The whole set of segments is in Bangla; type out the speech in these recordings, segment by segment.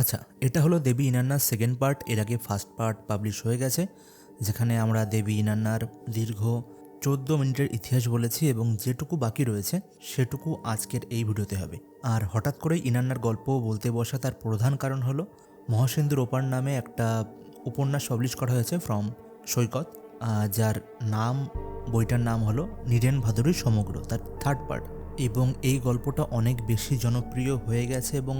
আচ্ছা এটা হলো দেবী ইনান্নার সেকেন্ড পার্ট এর আগে ফার্স্ট পার্ট পাবলিশ হয়ে গেছে, যেখানে আমরা দেবী ইনান্নার দীর্ঘ চোদ্দ মিনিটের ইতিহাস বলেছি এবং যেটুকু বাকি রয়েছে, সেটুকু আজকের এই ভিডিওতে হবে। আর হঠাৎ করে ইনান্নার গল্প বলতে বসা তার প্রধান কারণ হলো মহাসিন্ধুর ওপার নামে একটা উপন্যাস পাবলিশ করা হয়েছে ফ্রম সৈকত যার নাম, বইটার নাম হলো নীরেন ভাদুরী সমগ্র, তার থার্ড পার্ট এবং এই গল্পটা অনেক বেশি জনপ্রিয় হয়ে গেছে এবং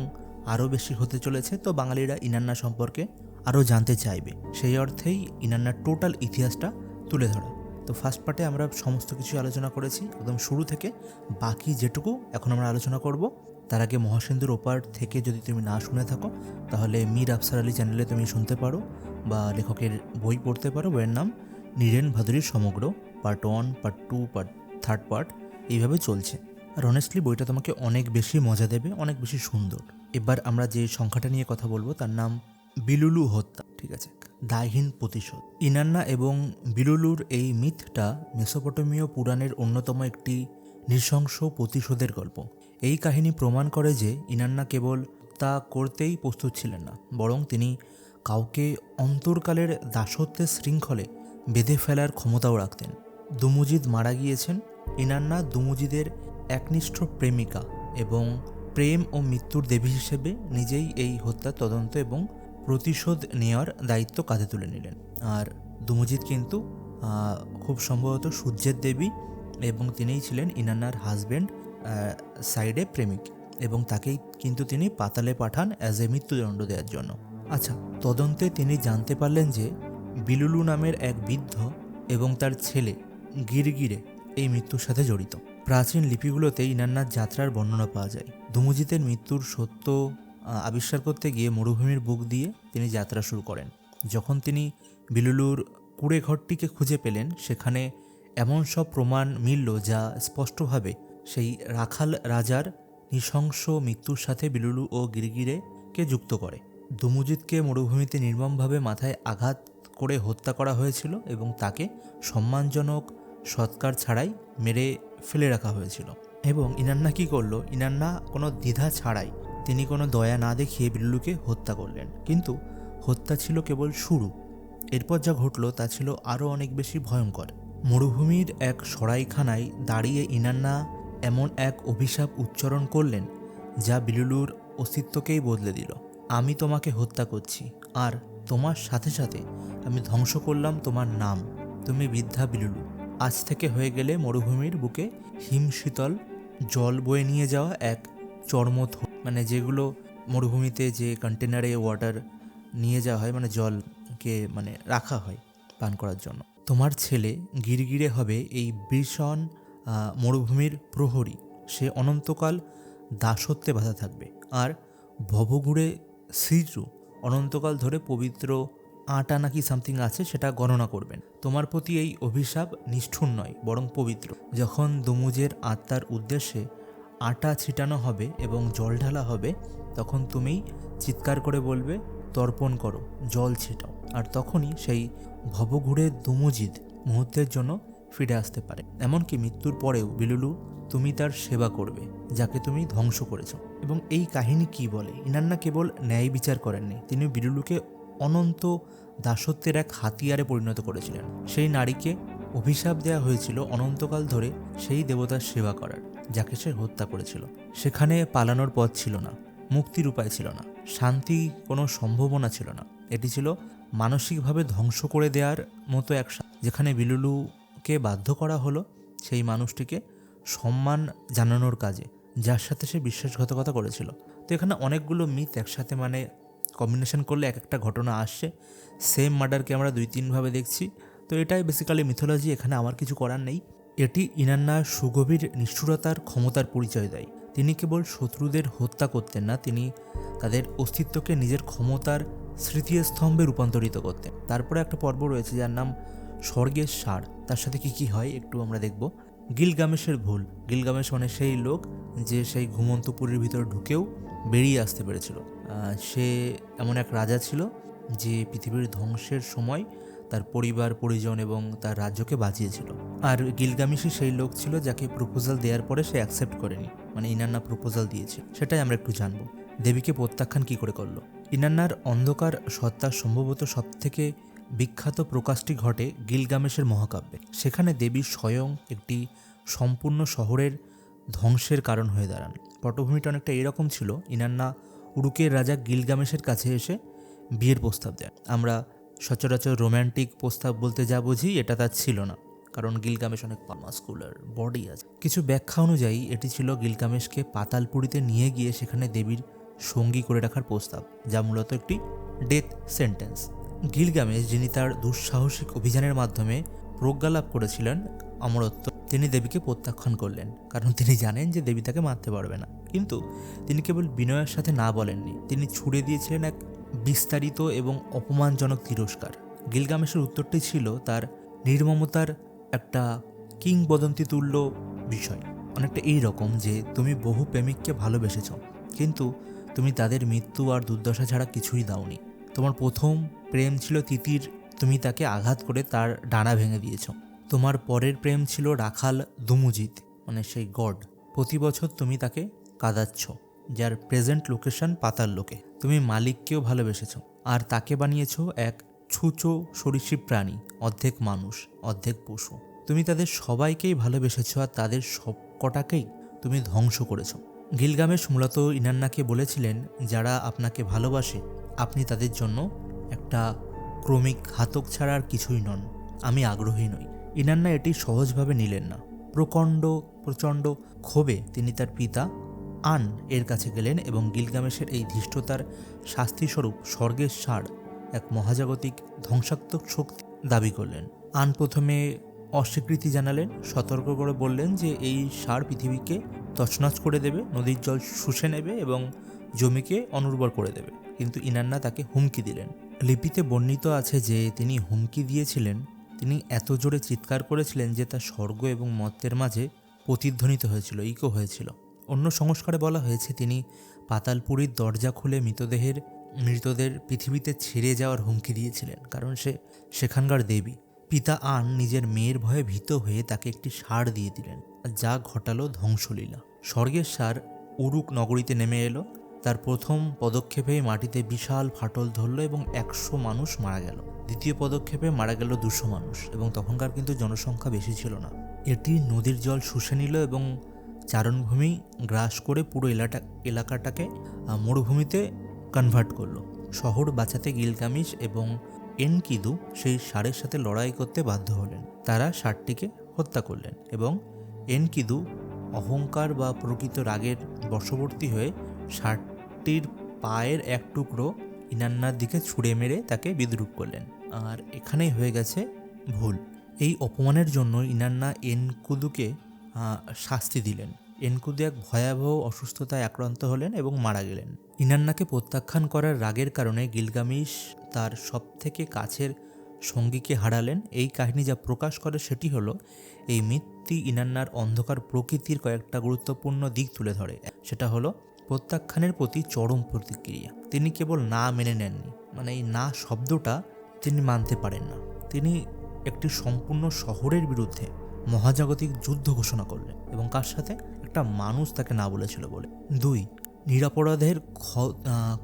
আরও বেশি হতে চলেছে, তো বাঙালিরা ইনান্না সম্পর্কে আরও জানতে চাইবে। সেই অর্থেই ইনান্নার টোটাল ইতিহাসটা তুলে ধরা। তো ফার্স্ট পার্টে আমরা সমস্ত কিছু আলোচনা করেছি, একদম শুরু থেকে। বাকি যেটুকু এখন আমরা আলোচনা করব, তার আগে মহাসিন্ধুর ওপার থেকে যদি তুমি না শুনে থাকো, তাহলে মীর আফসার আলী চ্যানেলে তুমি শুনতে পারো, বা লেখকের বই পড়তে পারো, বইয়ের নাম নীরেন ভাদুরীর সমগ্র part one part two part third part এইভাবে চলছে। আর অনেস্টলি বইটা তোমাকে অনেক বেশি মজা দেবে, অনেক বেশি সুন্দর। এবার আমরা যে সংখ্যাটা নিয়ে কথা বলব, তার নাম বিলুলু হত্যা, ঠিক আছে? দায়হীন প্রতিশোধ। ইনান্না এবং বিলুলুর এই মিথটা মেসোপটেমীয় পুরাণের অন্যতম একটি নৃশংস প্রতিশোধের গল্প। এই কাহিনী প্রমাণ করে যে ইনান্না কেবল তা করতেই প্রস্তুত ছিলেন না, বরং তিনি কাউকে অন্তর্কালের দাসত্বের শৃঙ্খলে বেঁধে ফেলার ক্ষমতাও রাখতেন। দুমুজিদ মারা গিয়েছেন। ইনান্না দুমুজিদের একনিষ্ঠ প্রেমিকা এবং প্রেম ও মৃত্যুর দেবী হিসেবে নিজেই এই হত্যার তদন্ত এবং প্রতিশোধ নেওয়ার দায়িত্ব কাঁধে তুলে নিলেন। আর দুমুজিদ কিন্তু খুব সম্ভবত সূর্যের দেবী এবং তিনিই ছিলেন ইনান্নার হাজব্যান্ড সাইডে প্রেমিক এবং তাকেই কিন্তু তিনি পাতালে পাঠান অ্যাজ এ মৃত্যুদণ্ড দেওয়ার জন্য। আচ্ছা তদন্তে তিনি জানতে পারলেন যে বিলুলু নামের এক বৃদ্ধ এবং তার ছেলে গিরগিরে এই মৃত্যুর সাথে জড়িত। প্রাচীন লিপিগুলোতে ইনান্নার যাত্রার বর্ণনা পাওয়া যায়। দুমুজিতের মৃত্যুর সত্য আবিষ্কার করতে গিয়ে মরুভূমির বুক দিয়ে তিনি যাত্রা শুরু করেন। যখন তিনি বিলুলুর কুড়ে ঘরটিকে খুঁজে পেলেন, সেখানে এমন সব প্রমাণ মিলল যা স্পষ্টভাবে সেই রাখাল রাজার নৃশংস মৃত্যুর সাথে বিলুলু ও গিরগিরেকে যুক্ত করে। দুমুজিদকে মরুভূমিতে নির্মমভাবে মাথায় আঘাত করে হত্যা করা হয়েছিল এবং তাকে সম্মানজনক সৎকার ছাড়াই মেরে ফেলে রাখা হয়েছিল। এবং ইনান্না কি করল? ইনান্না কোনো দ্বিধা ছাড়াই তিনি কোনো দয়া না দেখিয়ে বিল্লুকে হত্যা করলেন। কিন্তু হত্যা ছিল কেবল শুরু। এরপর যা ঘটলো তা ছিল আরও অনেক বেশি ভয়ঙ্কর। মরুভূমির এক সরাইখানায় দাঁড়িয়ে ইনান্না এমন এক অভিশাপ উচ্চারণ করলেন, যা বিলুলুর অস্তিত্বকেই বদলে দিল। আমি তোমাকে হত্যা করছি, আর তোমার সাথে সাথে আমি ধ্বংস করলাম তোমার নাম। তুমি বৃদ্ধা বিলুলু। আজ থেকে হয়ে গেলে মরুভূমির বুকে হিমশীতল জল বয়ে নিয়ে যাওয়া এক চর্মথ মানে যেগুলো মরুভূমিতে যে কন্টেনারে ওয়াটার নিয়ে যাওয়া হয় মানে জলকে মানে রাখা হয় পান করার জন্য। তোমার ছেলে গিরগিরে হবে এই ভীষণ মরুভূমির প্রহরী। সে অনন্তকাল দাসত্বে বাধা থাকবে। আর ভবঘুরে শ্রীজু অনন্তকাল ধরে পবিত্র আটা নাকি সামথিং আছে সেটা গণনা করবেন। তোমার প্রতি এই অভিশাপ নিষ্ঠুর নয়, বরং পবিত্র। যখন দুমুজের আত্মার উদ্দেশ্যে আটা ছিটানো হবে এবং জল ঢালা হবে, তখন তুমি চিৎকার করে বলবে, তর্পণ করো, জল ছিটাও। আর তখনই সেই ভবঘুরে দুমুজিদ মুহূর্তের জন্য ফিরে আসতে পারে। এমনকি মৃত্যুর পরেও বিলুলু, তুমি তার সেবা করবে, যাকে তুমি ধ্বংস করেছ। এবং এই কাহিনী কি বলে? ইনান্না কেবল ন্যায় বিচার করেননি তিনি বিলুলুকে অনন্ত দাসত্বের এক হাতিয়ারে পরিণত করেছিলেন। সেই নারীকে অভিশাপ দেওয়া হয়েছিল অনন্তকাল ধরে সেই দেবতার সেবা করার, যাকে সে হত্যা করেছিল। সেখানে পালানোর পথ ছিল না, মুক্তির উপায় ছিল না, শান্তি কোনো সম্ভাবনা ছিল না। এটি ছিল মানসিকভাবে ধ্বংস করে দেওয়ার মতো এক যেখানে বিলুলুকে বাধ্য করা হলো সেই মানুষটিকে সম্মান জানানোর কাজে, যার সাথে সে বিশ্বাসঘাতকতা করেছিল। তো এখানে অনেকগুলো মিথ একসাথে মানে কম্বিনেশন করলে এক একটা ঘটনা আসছে। সেম মার্ডারকে আমরা দুই তিনভাবে দেখছি। তো এটাই বেসিক্যালি মিথোলজি এখানে আমার কিছু করার নেই। এটি ইনান্নার সুগভীর নিষ্ঠুরতার, ক্ষমতার পরিচয় দেয়। তিনি কেবল শত্রুদের হত্যা করতেন না, তিনি তাদের অস্তিত্বকে নিজের ক্ষমতার স্মৃতিস্তম্ভে রূপান্তরিত করতেন। তারপরে একটা পর্ব রয়েছে যার নাম স্বর্গের সার। তার সাথে কি কি হয় একটু আমরা দেখব। গিলগামেশের ভুল। গিলগামেশ মানে সেই লোক যে সেই ঘুমন্তপুরীর ভিতরে ঢুকেও বেরিয়ে আসতে পেরেছিল। সে এমন এক রাজা ছিল যে পৃথিবীর ধ্বংসের সময় তার পরিবার, পরিজন এবং তার রাজ্যকে বাঁচিয়েছিল। আর গিলগামিশি সেই লোক ছিল যাকে প্রপোজাল দেওয়ার পরে সে অ্যাকসেপ্ট করেনি। মানে ইনান্না প্রপোজাল দিয়েছে। সেটাই আমরা একটু জানব। দেবীকে প্রত্যাখ্যান কি করে করল? ইনান্নার অন্ধকার সত্তা সম্ভবত সবথেকে বিখ্যাত প্রকাশটি ঘটে গিলগামেশের মহাকাব্যে। সেখানে দেবী স্বয়ং একটি সম্পূর্ণ শহরের ধ্বংসের কারণ হয়ে দাঁড়ান। পটভূমিটা অনেকটা এরকম ছিল, ইনান্না উরুকের রাজা গিলগামেশের কাছে এসে বিয়ের প্রস্তাব দেয় আমরা সচরাচর রোম্যান্টিক প্রস্তাব বলতে যা বুঝি, এটা তার ছিল না, কারণ গিলগামেশ অনেক মাস্কুলার বডি আছে। কিছু ব্যাখ্যা অনুযায়ী, এটি ছিল গিলগামেশকে পাতালপুরীতে নিয়ে গিয়ে সেখানে দেবীর সঙ্গী করে রাখার প্রস্তাব, যা মূলত একটি ডেথ সেন্টেন্স গিলগামেশ, যিনি তার দুঃসাহসিক অভিযানের মাধ্যমে প্রজ্ঞা লাভ করেছিলেন, অমরত্ব, তিনি দেবীকে প্রত্যাখ্যান করলেন, কারণ তিনি জানেন যে দেবী তাকে মারতে পারবে না। কিন্তু তিনি কেবল বিনয়ের সাথে না বলেননি। তিনি ছুড়ে দিয়েছিলেন এক বিস্তারিত এবং অপমানজনক তিরস্কার। গিলগামেশের উত্তরটি ছিল তার নির্মমতার একটা কিংবদন্তি তুল্য বিষয়। অনেকটা এই রকম যে, তুমি বহু প্রেমিককে ভালোবেসেছ, কিন্তু তুমি তাদের মৃত্যু আর দুর্দশা ছাড়া কিছুই দাওনি। তোমার প্রথম প্রেম ছিল তিতির, তুমি তাকে আঘাত করে তার ডানা ভেঙে দিয়েছ। তোমার পরের প্রেম ছিল রাখাল দুমুজিত মানে সেই গড। প্রতি বছর তুমি তাকে কাঁদাচ্ছ, যার প্রেজেন্ট লোকেশন পাতার লোকে। তুমি মালিককেও ভালোবেসেছ, আর তাকে বানিয়েছ এক ছুচো সরীসৃপ প্রাণী, অর্ধেক মানুষ, অর্ধেক পশু। তুমি তাদের সবাইকেই ভালোবেসেছ, আর তাদের সব কটাকেই তুমি ধ্বংস করেছ। গিলগামেশ মূলত ইনান্নাকে বলেছিলেন, যারা আপনাকে ভালোবাসে, আপনি তাদের জন্য একটা ক্রমিক ঘাতক ছাড়া আর কিছুই নন। আমি আগ্রহী নই। ইনান্না এটি সহজভাবে নিলেন না। প্রকণ্ড, প্রচণ্ড ক্ষোভে তিনি তার পিতা আন এর কাছে গেলেন এবং গিলগামেশের এই ধৃষ্টতার শাস্তিস্বরূপ স্বর্গের সার এক মহাজাগতিক ধ্বংসাত্মক শক্তি দাবি করলেন। আন প্রথমে অস্বীকৃতি জানালেন, সতর্ক করে বললেন যে এই সার পৃথিবীকে তছনছ করে দেবে, নদীর জল শুষে নেবে এবং জমিকে অনুর্বর করে দেবে। কিন্তু ইনান্না তাকে হুমকি দিলেন। লিপিতে বর্ণিত আছে যে তিনি হুমকি দিয়েছিলেন, তিনি এত জোরে চিৎকার করেছিলেন যে তা স্বর্গ এবং মর্তের মাঝে প্রতিধ্বনিত হয়েছিল, ইকো হয়েছিল। অন্য সংস্কারে বলা হয়েছে, তিনি পাতালপুরীর দরজা খুলে মৃতদেহের, মৃতদের পৃথিবীতে ছেড়ে যাওয়ার হুমকি দিয়েছিলেন, কারণ সে সেখানকার দেবী। পিতা আন নিজের মেয়ের ভয়ে ভীত হয়ে তাকে একটি সার দিয়ে দিলেন, যা ঘটালো ধ্বংসলীলা। স্বর্গের সার উরুক নগরীতে নেমে এলো, তার প্রথম পদক্ষেপে মাটিতে বিশাল ফাটল ধরল এবং একশো মানুষ মারা গেল। দ্বিতীয় পদক্ষেপে মারা গেল দুশো মানুষ, এবং তখনকার কিন্তু জনসংখ্যা বেশি ছিল না। এটি নদীর জল শুষে নিল এবং চারণভূমি গ্রাস করে পুরো এলাকা এলাকাটাকে মরুভূমিতে কনভার্ট করল। শহর বাঁচাতে গিলগামিশ এবং এনকিদু সেই ষাঁড়ের সাথে লড়াই করতে বাধ্য হলেন। তারা ষাঁড়টিকে হত্যা করলেন এবং এনকিদু অহংকার বা প্রকৃত রাগের বশবর্তী হয়ে ষাঁড়টির পায়ের এক টুকরো ইনান্নার দিকে ছুঁড়ে মেরে তাকে বিদ্রুপ করলেন। আর এখানেই হয়ে গেছে ভুল। এই অপমানের জন্য ইনান্না এনকুদুকে শাস্তি দিলেন। এনকুদু এক ভয়াবহ অসুস্থতায় আক্রান্ত হলেন এবং মারা গেলেন। ইনান্নাকে প্রত্যাখ্যান করার রাগের কারণে গিলগামিশ তার সবথেকে কাছের সঙ্গীকে হারালেন। এই কাহিনী যা প্রকাশ করে সেটি হলো, এই মৃত্যু ইনান্নার অন্ধকার প্রকৃতির কয়েকটা গুরুত্বপূর্ণ দিক তুলে ধরে। সেটা হলো, প্রত্যাখ্যানের প্রতি চরম প্রতিক্রিয়া। তিনি কেবল না মেনে নেননি মানে এই না শব্দটা তিনি মানতে পারেন না। তিনি একটি সম্পূর্ণ শহরের বিরুদ্ধে মহাজাগতিক যুদ্ধ ঘোষণা করলেন এবং কার সাথে? একটা মানুষ তাকে না বলেছিল বলে। দুই, নিরাপরাধের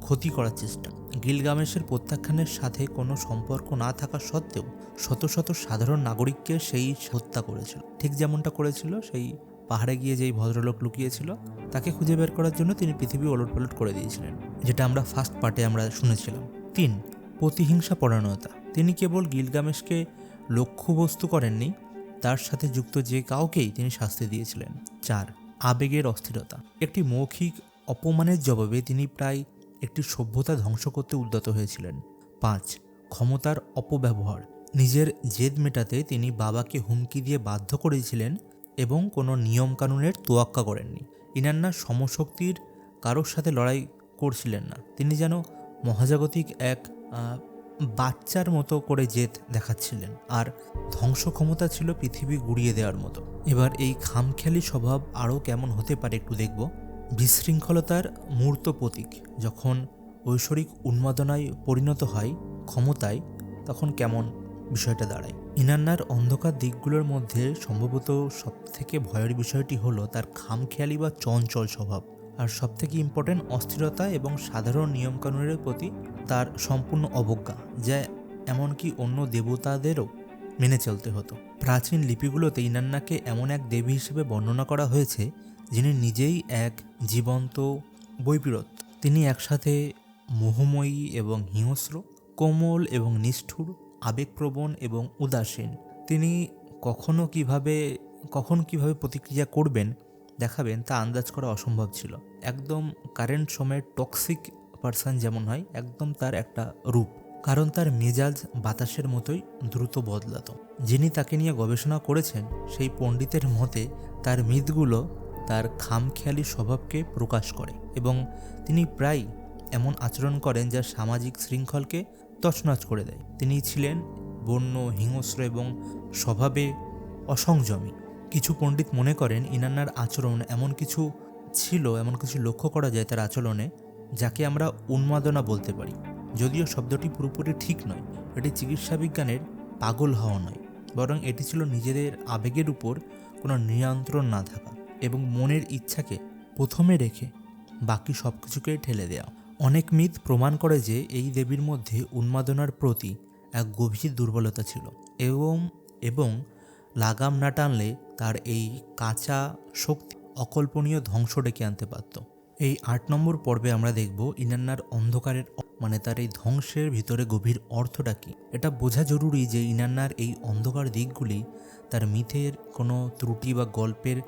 ক্ষতি করার চেষ্টা। গিলগামেশের প্রত্যাখ্যানের সাথে কোনো সম্পর্ক না থাকা সত্ত্বেও শত শত সাধারণ নাগরিককে সেই হত্যা করেছিল। ঠিক যেমনটা করেছিল সেই পাহাড়ে গিয়ে যেই ভদ্রলোক লুকিয়েছিল, তাকে খুঁজে বের করার জন্য তিনি পৃথিবী ওলটপালট করে দিয়েছিলেন, যেটা আমরা ফার্স্ট পার্টে আমরা শুনেছিলাম। তিন, প্রতিহিংসা পরায়ণতা। তিনি কেবল গিলগামেশকে লক্ষ্যবস্তু করেননি তার সাথে যুক্ত যে কাউকেই তিনি শাস্তি দিয়েছিলেন চার আবেগের অস্থিরতা। একটি মৌখিক অপমানের জবাবে তিনি প্রায় একটি সভ্যতা ধ্বংস করতে উদ্যত হয়েছিলেন। পাঁচ, ক্ষমতার অপব্যবহার। নিজের জেদ মেটাতে তিনি বাবাকে হুমকি দিয়ে বাধ্য করেছিলেন এবং কোনো নিয়মকানুনের তোয়াক্কা করেননি। ইনান্না সমশক্তির কারোর সাথে লড়াই করছিলেন না। তিনি যেন মহাজাগতিক এক বাচ্চার মতো করে জেদ দেখাচ্ছিলেন আর ধ্বংস ক্ষমতা ছিল পৃথিবী গুড়িয়ে দেওয়ার মতো। এবার এই খামখেয়ালি স্বভাব আরও কেমন হতে পারে একটু দেখব। বিশৃঙ্খলতার মূর্ত প্রতীক, যখন ঐশ্বরিক উন্মাদনায় পরিণত হয় ক্ষমতায়, তখন কেমন বিষয়টা দাঁড়ায়। ইনান্নার অন্ধকার দিকগুলোর মধ্যে সম্ভবত সবথেকে ভয়ের বিষয়টি হলো তার খামখেয়ালি বা চঞ্চল স্বভাব। আর সবথেকে ইম্পর্টেন্ট অস্থিরতা এবং সাধারণ নিয়মকানুনের প্রতি তার সম্পূর্ণ অবজ্ঞা, যা এমনকি অন্য দেবতাদেরও মেনে চলতে হতো। প্রাচীন লিপিগুলোতে ইনান্নাকে এমন এক দেবী হিসেবে বর্ণনা করা হয়েছে, যিনি নিজেই এক জীবন্ত বৈপিরত তিনি একসাথে মোহময়ী এবং হিংস্র, কোমল এবং নিষ্ঠুর, আবেগপ্রবণ এবং উদাসীন। তিনি কখনো কীভাবে, কখন কীভাবে প্রতিক্রিয়া করবেন দেখাবেন তা আন্দাজ করা অসম্ভব ছিল। একদম কারেন্ট সময়ের টক্সিক পার্সন যেমন হয়, একদম তার একটা রূপ। কারণ তার মেজাজ বাতাসের মতোই দ্রুত বদলাত। যিনি তাকে নিয়ে গবেষণা করেছেন, সেই পণ্ডিতের মতে তার মিথগুলো তার খামখেয়ালি স্বভাবকে প্রকাশ করে এবং তিনি প্রায় এমন আচরণ করেন যা সামাজিক শৃঙ্খলকে তছনছ করে দেয়। তিনি ছিলেন বন্য, হিংস্র এবং স্বভাবে অসংযমী। কিছু পণ্ডিত মনে করেন, ইনান্নার আচরণ এমন কিছু ছিল, এমন কিছু লক্ষ্য করা যায় তার আচরণে যাকে আমরা উন্মাদনা বলতে পারি। যদিও শব্দটি পুরোপুরি ঠিক নয়, এটি চিকিৎসা বিজ্ঞানের পাগল হওয়া নয়, বরং এটি ছিল নিজেদের আবেগের উপর কোনো নিয়ন্ত্রণ না থাকা এবং মনের ইচ্ছাকে প্রথমে রেখে বাকি সব কিছুকে ঠেলে দেওয়া অনেক মিথ প্রমাণ করে যে এই দেবীর মধ্যে উন্মাদনার প্রতি এক গভীর দুর্বলতা ছিল এবং এবং লাগাম না টানলে তার এই কাঁচা শক্তি অকল্পনীয় ধ্বংস ডেকে আনতে পারত। এই আট নম্বর পর্বে আমরা দেখব ইনান্নার অন্ধকারের মানে তার এই ধ্বংসের ভিতরে গভীর অর্থটা কী? এটা বোঝা জরুরি যে ইনান্নার এই অন্ধকার দিকগুলি তার মিথের কোনো ত্রুটি বা গল্পের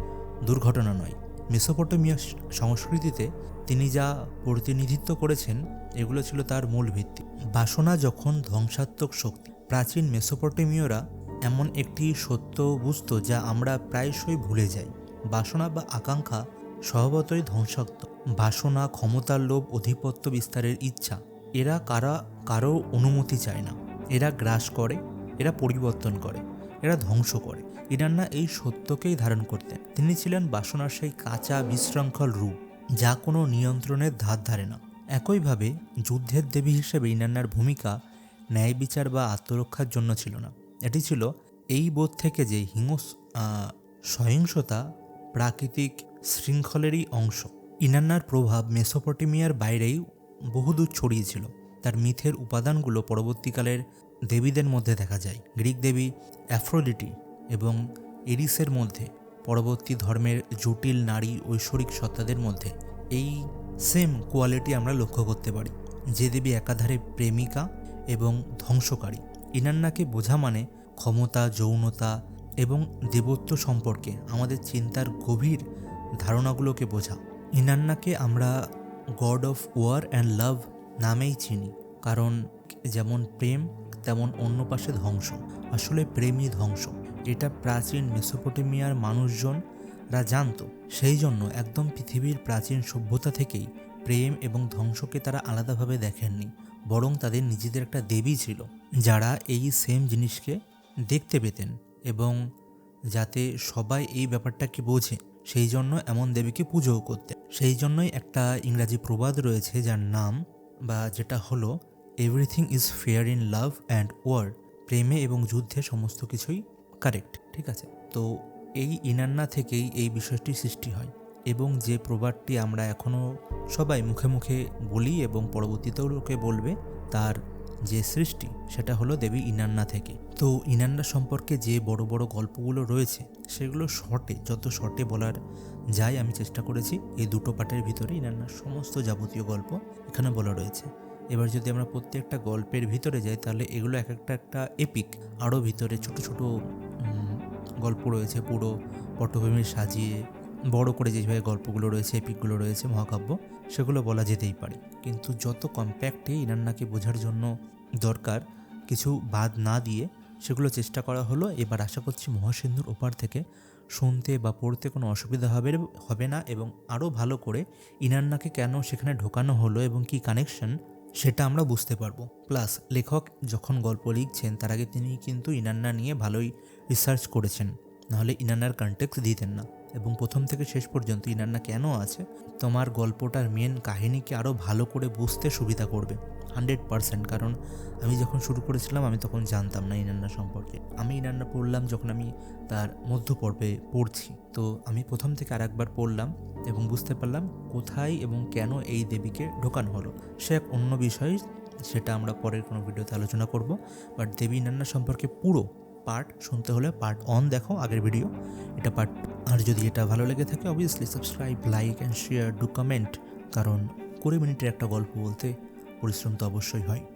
দুর্ঘটনা নয়। মেসোপটেমিয়া সংস্কৃতিতে তিনি যা প্রতিনিধিত্ব করেছেন, এগুলো ছিল তার মূল ভিত্তি। বাসনা যখন ধ্বংসাত্মক শক্তি। প্রাচীন মেসোপটেমীয়রা এমন একটি সত্য বুঝত যা আমরা প্রায়শই ভুলে যাই। বাসনা বা আকাঙ্ক্ষা স্বভাবতই ধ্বংসাত্মক বাসনা, ক্ষমতার লোভ অধিপত্য বিস্তারের ইচ্ছা, এরা কারা, কারও অনুমতি চায় না। এরা গ্রাস করে, এরা পরিবর্তন করে, এরা ধ্বংস করে। ইরান্না এই সত্যকেই ধারণ করতেন। তিনি ছিলেন বাসনার সেই কাঁচা, বিশৃঙ্খল রূপ, যা কোনো নিয়ন্ত্রণের ধার ধারে না। একইভাবে যুদ্ধের দেবী হিসেবে ইনান্নার ভূমিকা, ন্যায় বিচার বা আত্মরক্ষার জন্য ছিল না। এটি ছিল এই বোধ থেকে যে হিংস সহিংসতা প্রাকৃতিক শৃঙ্খলেরই অংশ। ইনান্নার প্রভাব মেসোপটেমিয়ার বাইরেই বহুদূর ছড়িয়েছিল তার মিথের উপাদানগুলো পরবর্তীকালের দেবীদের মধ্যে দেখা যায়। গ্রিক দেবী অ্যাফ্রোডিটি এবং এরিসের মধ্যে পরবর্তী ধর্মের জটিল নারী ঐশ্বরিক সত্তাদের মধ্যে এই সেম কোয়ালিটি আমরা লক্ষ্য করতে পারি। যে দেবী একাধারে প্রেমিকা এবং ধ্বংসকারী। ইনান্নাকে বোঝা মানে ক্ষমতা, যৌনতা এবং দেবত্ব সম্পর্কে আমাদের চিন্তার গভীর ধারণাগুলোকে বোঝা। ইনান্নাকে আমরা god of war and love নামেই চিনি, কারণ যেমন প্রেম, তেমন অন্য পাশে ধ্বংস। আসলে প্রেমই ধ্বংস। এটা প্রাচীন মেসোপটেমিয়ার মানুষজনরা জানতো। সেই জন্য একদম পৃথিবীর প্রাচীন সভ্যতা থেকেই প্রেম এবং ধ্বংসকে তারা আলাদাভাবে দেখেননি, বরং তাদের নিজেদের একটা দেবী ছিল, যারা এই সেম জিনিসকে দেখতে পেতেন এবং যাতে সবাই এই ব্যাপারটাকে বোঝে। সেই জন্য এমন দেবীকে পুজোও করতেন। সেই জন্যই একটা ইংরাজি প্রবাদ রয়েছে যার নাম বা যেটা হলো everything is fair in love and war প্রেমে এবং যুদ্ধে সমস্ত কিছুই কারেক্ট ঠিক আছে? তো এই ইনান্না থেকেই এই বিষয়টি সৃষ্টি হয় এবং যে প্রবাদটি আমরা এখনও সবাই মুখে মুখে বলি এবং পরবর্তীতেও লোকে বলবে, তার যে সৃষ্টি, সেটা হলো দেবী ইনান্না থেকে। তো ইনান্না সম্পর্কে যে বড় বড় গল্পগুলো রয়েছে, সেগুলো শর্টে, যত শর্টে বলার যায় আমি চেষ্টা করেছি। এই দুটো পার্টের ভিতরে ইনান্নার সমস্ত যাবতীয় গল্প এখানে বলা রয়েছে। এবার যদি আমরা প্রত্যেকটা গল্পের ভিতরে যাই, তাহলে এগুলো এক একটা একটা এপিক আরও ভিতরে ছোট ছোট গল্প রয়েছে পুরো। পটভূমি সাজিয়ে বড় করে যেভাবে গল্পগুলো রয়েছে এপিকগুলো রয়েছে, মহাকাব্য। সেগুলো বলা যেতেই পারে। কিন্তু যত কম্প্যাক্টে ইনান্নাকে বোঝার জন্য দরকার, কিছু বাদ না দিয়ে সেগুলো চেষ্টা করা হলো। এবার আশা করছি মহাসিন্ধুর ওপার থেকে শুনতে বা পড়তে কোনো অসুবিধা হবে হবে না এবং আরও ভালো করে ইনান্নাকে কেন সেখানে ঢোকানো হলো এবং কি কানেকশন সেটা আমরা বুঝতে পারব। প্লাস লেখক যখন গল্প লিখছেন, তার আগে তিনি কিন্তু ইনান্না নিয়ে ভালোই রিসার্চ করেছেন। নাহলে ইনান্নার কন্টেক্ট দিতেন না। এবং প্রথম থেকে শেষ পর্যন্ত ইনান্না কেন আছে? তোমার গল্পটার মেন কাহিনীকে আরও ভালো করে বুঝতে সুবিধা করবে, হান্ড্রেড পারসেন্ট। কারণ আমি যখন শুরু করেছিলাম, আমি তখন জানতাম না ইনান্না সম্পর্কে। আমি ইনান্না পড়লাম যখন আমি তার মধ্য পর্বে পড়ছি। তো আমি প্রথম থেকে আর একবার পড়লাম এবং বুঝতে পারলাম কোথায় এবং কেন এই দেবীকে ঢোকানো হলো। সে এক অন্য বিষয়, সেটা আমরা পরের কোনো ভিডিওতে আলোচনা করব। বাট দেবী ইনান্না সম্পর্কে পুরো পার্ট শুনতে হলে পার্ট অন দেখো আগের ভিডিও এটা পার্ট আর যদি এটা ভালো লেগে থাকে obviously subscribe like and share do comment কারণ কুড়ি মিনিটের একটা গল্প বলতে পরিশ্রম তো অবশ্যই হয়।